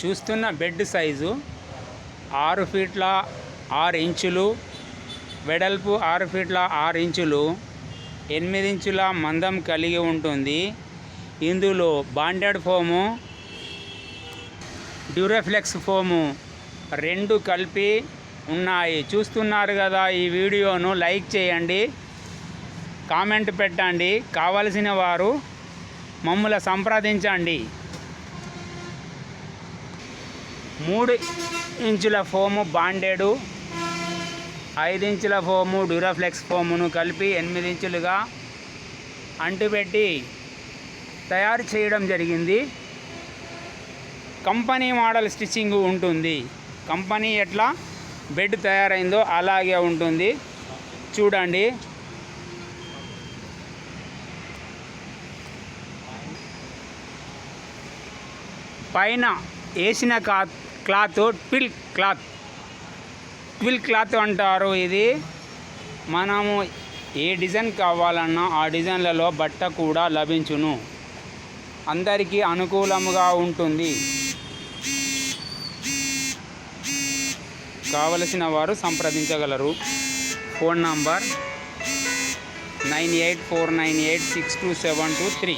చూస్తున్న bed size ఆరు ఫీట్ల ఆరు ఇంచులు వెడల్పు ఆరు ఫీట్ల ఆరు ఇంచులు ఎనిమిది ఇంచుల మందం కలిగి ఉంటుంది. ఇందులో బాండెడ్ ఫోము డ్యూరఫ్లెక్స్ ఫోము రెండు కలిపి ఉన్నాయి. చూస్తున్నారు కదా ఈ వీడియోను లైక్ చేయండి కామెంట్ పెట్టండి. కావలసిన వారు మమ్మల్ని సంప్రదించండి. మూడు ఇంచుల ఫోము బాండెడు ఐదు ఇంచుల ఫోము డ్యూరాఫ్లెక్స్ ఫోమును కలిపి ఎనిమిది ఇంచులుగా అంటుపెట్టి తయారు చేయడం జరిగింది. కంపెనీ మోడల్ స్టిచ్చింగ్ ఉంటుంది. కంపెనీ ఎట్లా? బెడ్ తయారైందో అలాగే ఉంటుంది. చూడండి. పైన వేసిన cloth cloth twill cloth. Twill cloth అంటారు ఇది. మనము ఏ డిజైన్ కావాలన్నా ఆ డిజైన్లలో బట్ట కూడా లభించును. అందరికీ అనుకూలముగా ఉంటుంది. కావలసిన వారు సంప్రదించగలరు. Phone number nine eight four nine eight six two seven two three.